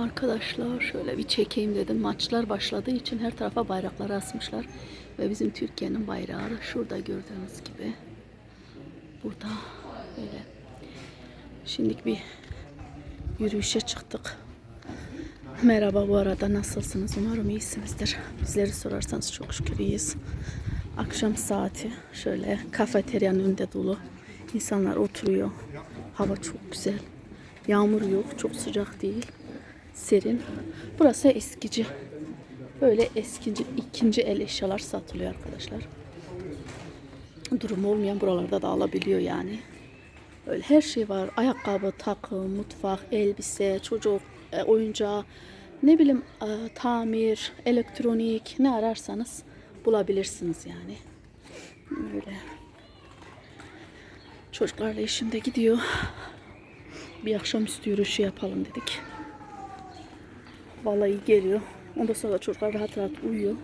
Arkadaşlar şöyle bir çekeyim dedim. Maçlar başladığı için her tarafa bayrakları asmışlar. Ve bizim Türkiye'nin bayrağı da şurada gördüğünüz gibi. Burada böyle. Şimdilik bir yürüyüşe çıktık. Merhaba bu arada nasılsınız? Umarım iyisinizdir. Bizleri sorarsanız çok şükür iyiyiz. Akşam saati şöyle kafeteryanın önünde dolu. İnsanlar oturuyor. Hava çok güzel. Yağmur yok. Çok sıcak değil. Serin. Burası eskici. Böyle eskici ikinci el eşyalar satılıyor arkadaşlar. Durum olmayan buralarda da alabiliyor yani. Öyle her şey var. Ayakkabı, takım, mutfak, elbise, çocuk e, oyuncağı, ne bileyim e, tamir, elektronik ne ararsanız bulabilirsiniz yani. Öyle. Çocuklarla eşim de gidiyor. Bir akşamüstü yürüyüşü yapalım dedik. İyi geliyor. Ondan sonra çocuklar rahat rahat uyuyor.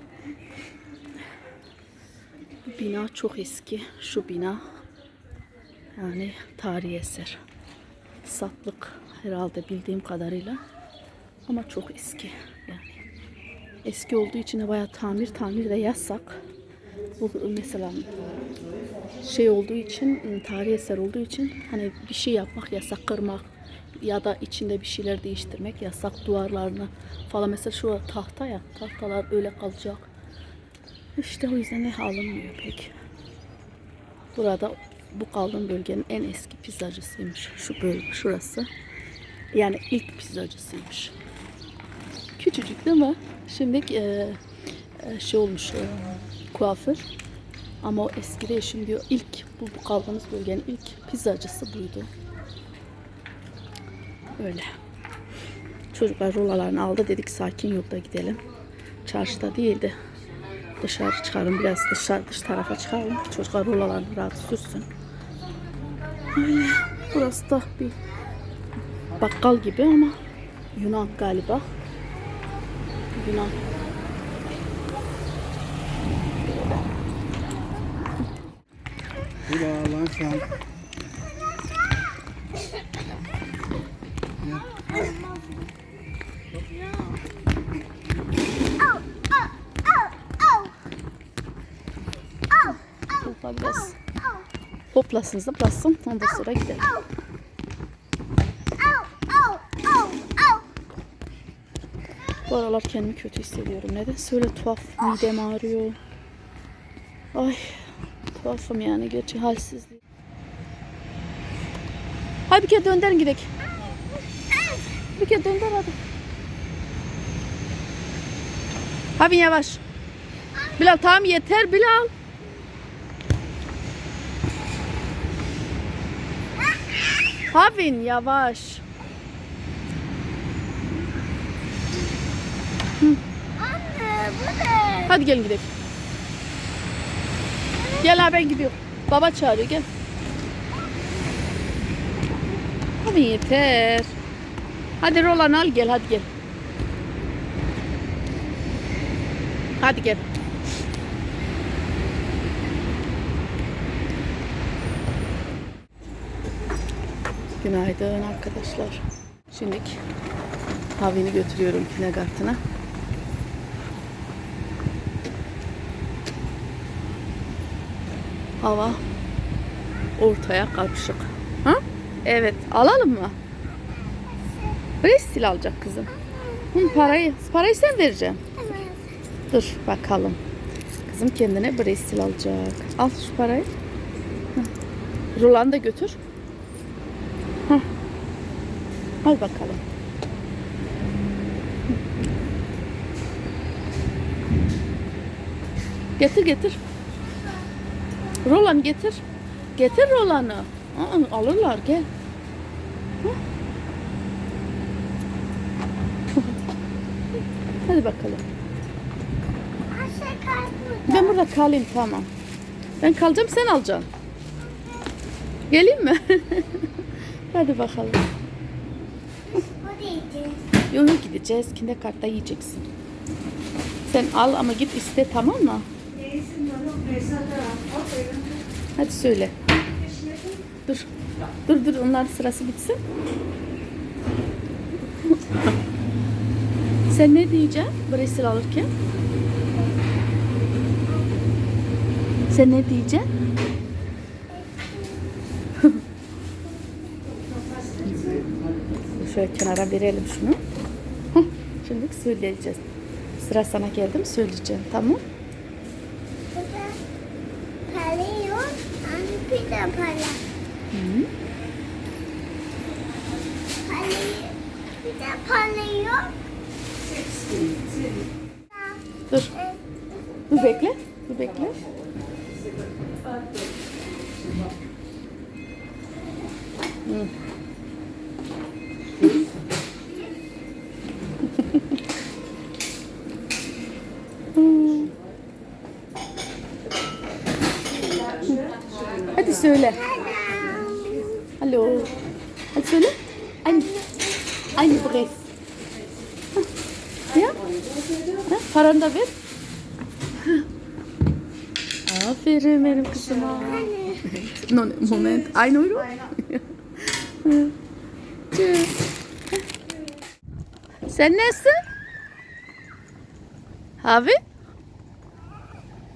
Bu bina çok eski. Şu bina yani tarihi eser. Satlık herhalde bildiğim kadarıyla. Ama çok eski yani. Eski olduğu için de bayağı tamir tamir de yasak. Bu mesela şey olduğu için tarihi eser olduğu için hani bir şey yapmak yasak kırmak ya da içinde bir şeyler değiştirmek yasak duvarlarını falan mesela şu tahta ya tahtalar öyle kalacak. İşte o yüzden ne alınmıyor pek. Burada bu kaldığım bölgenin en eski pizzacısıymış. Şu bölge şurası. Yani ilk pizzacısıymış. Küçücük değil mi? Şimdi e, e, şey olmuş e, kuaför. Ama o eskide eşim diyor ilk bu, bu kaldığımız bölgenin ilk pizzacısı buydu. Öyle. Çocuklar rolalarını aldı dedik sakin yolda gidelim. Çarşıda değildi. Dışarı çıkarım biraz dışarı dış tarafa çıkalım. Çocuklar rolalarını rahat sürsün. Öyle. Burası da bir bakkal gibi ama Yunan galiba. Yunan. Bu da lan sen. Topla biraz. Hoplasın zıplasın. Ondan sonra gidelim. Bu aralar kendimi kötü hissediyorum. Neden? Söyle tuhaf. Midem ağrıyor. Ay tuhafım yani. Gerçi bir kere döndürün gidelim. Bir kere döndür hadi. Hadi yavaş. Bilal tamam yeter Bilal. Havin yavaş. Anne bu ne? Hadi gelin gidelim. Gel ha ben gidiyorum. Baba çağırıyor gel. Havin yeter. Hadi Rolan al gel hadi gel. Hadi gel. Günaydın arkadaşlar. Şimdi Havin'i götürüyorum kindergarten'a. Hava ortaya karışık. Ha? Evet. Alalım mı? Restil alacak kızım. Hı, parayı, parayı sen vereceksin. Dur bakalım. Kızım kendine Brestil alacak. Al şu parayı. Rulanı da götür. Hı. Al bakalım. Getir getir. Rolan getir. Getir Rolan'ı. Alırlar gel. Hı. Hadi bakalım. Ben burada kalayım tamam. Ben kalacağım sen alacaksın. Geleyim mi? Hadi bakalım. Yolu gideceğiz. Kinderkart'ta yiyeceksin. Sen al ama git iste tamam mı? Hadi söyle. Dur. Dur dur onların sırası bitsin. Sen ne diyeceksin Bristol alırken? Sen ne diyeceksin? Şöyle kenara verelim şunu. Şimdi söyleyeceğiz. Sıra sana geldi mi söyleyeceğim. Tamam. Para. Hı. Para bir de para yok. Dur. Dur bekle. Dur bekle. Hı. Hmm. Hadi söyle. Hallo. Hadi söyle. Ein, ein Brest. Ja? Ha, paranı da ver. Aferin benim kızıma. No, moment. 1 euro. Tschüss. Sen nesin? Abi?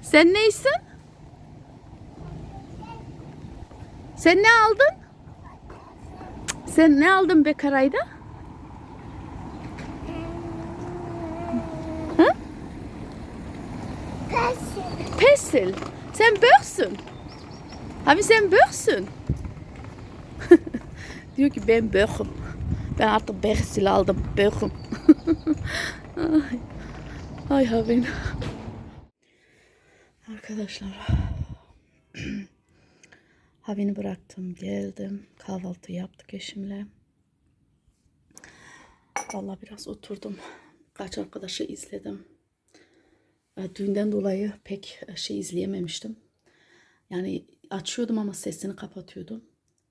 Sen neysin? Sen ne aldın? Sen ne aldın Bekaray'da? Pestil. Sen böksün. Abi sen böksün. Diyor ki ben böküm. Ben artık Pestil aldım. Böküm. Ay. Ay havin. Arkadaşlar. Havini bıraktım. Geldim. Kahvaltı yaptık eşimle. Vallahi biraz oturdum. Kaç arkadaşı izledim. E, Düğünden dolayı pek e, şey izleyememiştim. Yani açıyordum ama sesini kapatıyordum.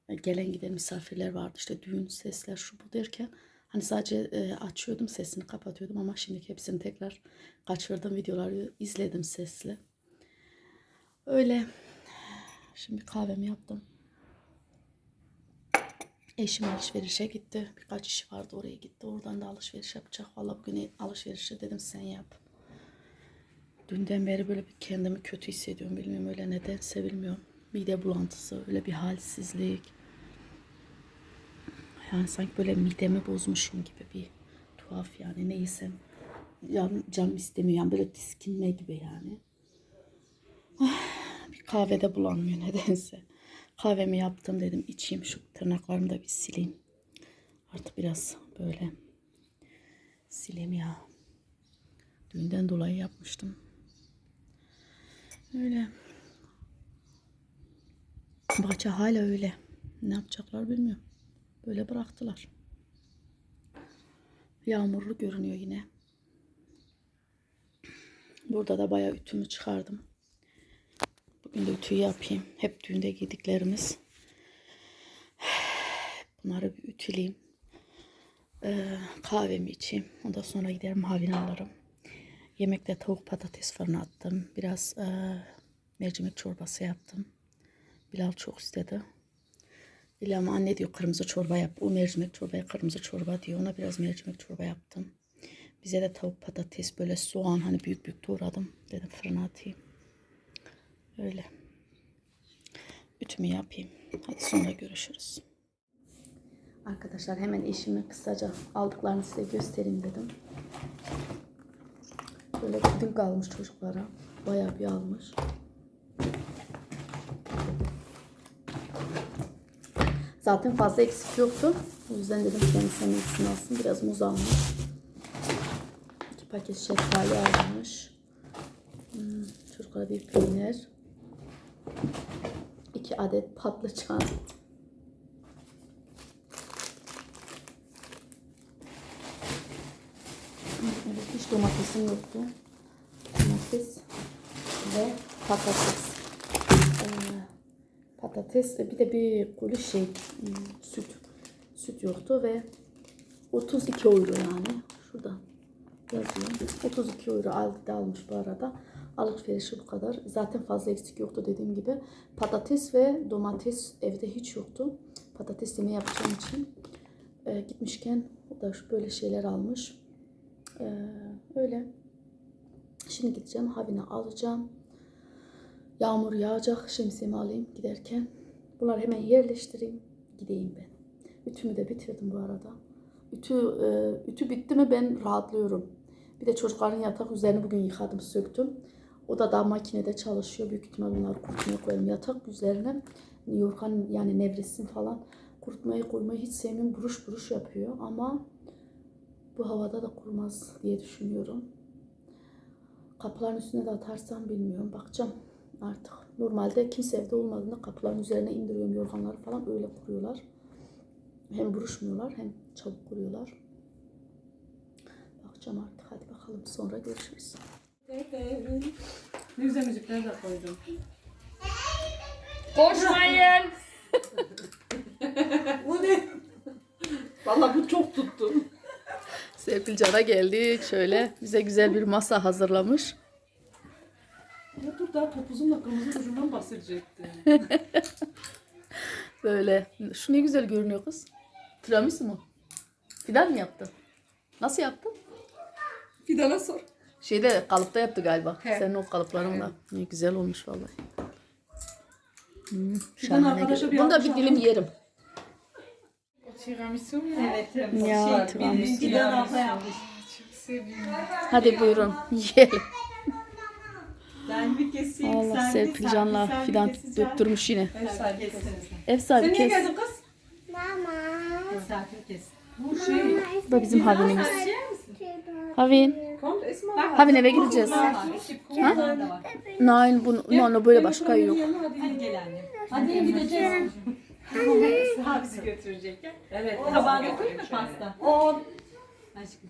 E, Gelen giden misafirler vardı işte düğün sesler şu bu derken hani sadece açıyordum sesini kapatıyordum ama şimdi hepsini tekrar kaçırdım videoları izledim sesli. Öyle. Şimdi kahvemi yaptım. Eşim alışverişe gitti. Birkaç işi vardı oraya gitti. Oradan da alışveriş yapacak. Vallahi bugün alışverişi dedim sen yap. Dünden beri böyle bir kendimi kötü hissediyorum. Bilmiyorum öyle nedense bilmiyorum. Mide bulantısı, öyle bir halsizlik. Yani sanki böyle midemi bozmuşum gibi bir tuhaf yani neyse. Can, canım istemiyor yani böyle tiskinme gibi yani. Ah, bir kahvede bulanmıyor nedense. Kahvemi yaptım dedim içeyim şu tırnaklarımı da bir sileyim. Artık biraz böyle sileyim ya. Düğünden dolayı yapmıştım. Öyle. Bahçe hala öyle. Ne yapacaklar bilmiyorum. Böyle bıraktılar. Yağmurlu görünüyor yine. Burada da bayağı ütümü çıkardım. Bugün de ütüyü yapayım. Hep düğünde giydiklerimiz. Bunları bir ütüleyeyim. Ee, kahvemi içeyim. Ondan sonra giderim havini alırım. Yemekte tavuk patates fırına attım. Biraz e, mercimek çorbası yaptım. Bilal çok istedi. Bilal anne diyor kırmızı çorba yap. O mercimek çorbaya kırmızı çorba diyor. Ona biraz mercimek çorba yaptım. Bize de tavuk patates böyle soğan hani büyük büyük doğradım. Dedim fırına atayım. Öyle. Ütümü yapayım. Hadi sonra görüşürüz. Arkadaşlar hemen eşimin kısaca aldıklarını size göstereyim dedim. Böyle puding almış çocuklara. Bayağı bir almış. Zaten fazla eksik yoktu. O yüzden dedim kendisine eksini alsın. Biraz muz almış. İki paket şeftali almış. Hmm, çocuklara bir peynir. İki adet patlıcan. Evet, hiç domatesim yoktu. Domates ve patates. Ee, patates bir de bir kolu şey süt. Süt yoktu ve 32 euro yani. Şurada yazıyor. 32 euro aldı da almış bu arada. Alışverişi bu kadar. Zaten fazla eksik yoktu dediğim gibi. Patates ve domates evde hiç yoktu. Patates yemeği yapacağım için. Ee, gitmişken o da şu böyle şeyler almış. Ee, öyle. Şimdi gideceğim. Havine alacağım. Yağmur yağacak. Şemsiyemi alayım giderken. Bunları hemen yerleştireyim. Gideyim ben. Ütümü de bitirdim bu arada. Ütü, e, ütü bitti mi ben rahatlıyorum. Bir de çocukların yatak üzerini bugün yıkadım, söktüm. O da daha makinede çalışıyor. Büyük ihtimal bunları kurutmaya koyarım. Yatak üzerine yorgan yani nevresim falan kurutmayı koymayı hiç sevmiyorum. Buruş buruş yapıyor ama bu havada da kurmaz diye düşünüyorum. Kapıların üstüne de atarsam bilmiyorum. Bakacağım artık. Normalde kimse evde olmadığında kapıların üzerine indiriyorum yorganları falan öyle kuruyorlar. Hem buruşmuyorlar hem çabuk kuruyorlar. Bakacağım artık. Hadi bakalım sonra görüşürüz. Ne güzel müzikler de koydum. Koşmayın. Bu ne? Valla bu çok tuttu. Serpil Can'a geldik. Şöyle bize güzel bir masa hazırlamış. Ya dur daha topuzumla kırmızı ucundan bahsedecektim. Böyle. Şu ne güzel görünüyor kız. Tiramisu mu? Fidan mı yaptı? Nasıl yaptın? Fidan'a sor. Şeyde kalıpta yaptı galiba. He. Senin o kalıplarınla. Ne güzel olmuş vallahi. Hmm, Fidan şahane arkadaşa görünüyor. bir Bunu da alkış bir dilim yerim. Tiramisu mu? Evet, Ya, şey, tiramisu. birinci Fidan abla yapmış. Çok seviyorum. Hadi buyurun yiyelim. Ben bir keseyim, Allah sen bir, Serpil Can'la bir, bir Fidan döktürmüş yine. Ev sahibi kessiniz. Ev sahibi Sen niye kes. geldin kız? Mama. Misafir kes. Bu şey. Bu da bizim Havin'imiz. Havin. Havin eve gideceğiz. Var, ekip kumlar da var. Nein, bu, no, no, böyle başka yok. Hadi gel annem. Hadi gideceğiz. Sağ bizi götürecek. Evet. Tabağı götüreyim mi pasta? O Aşkım.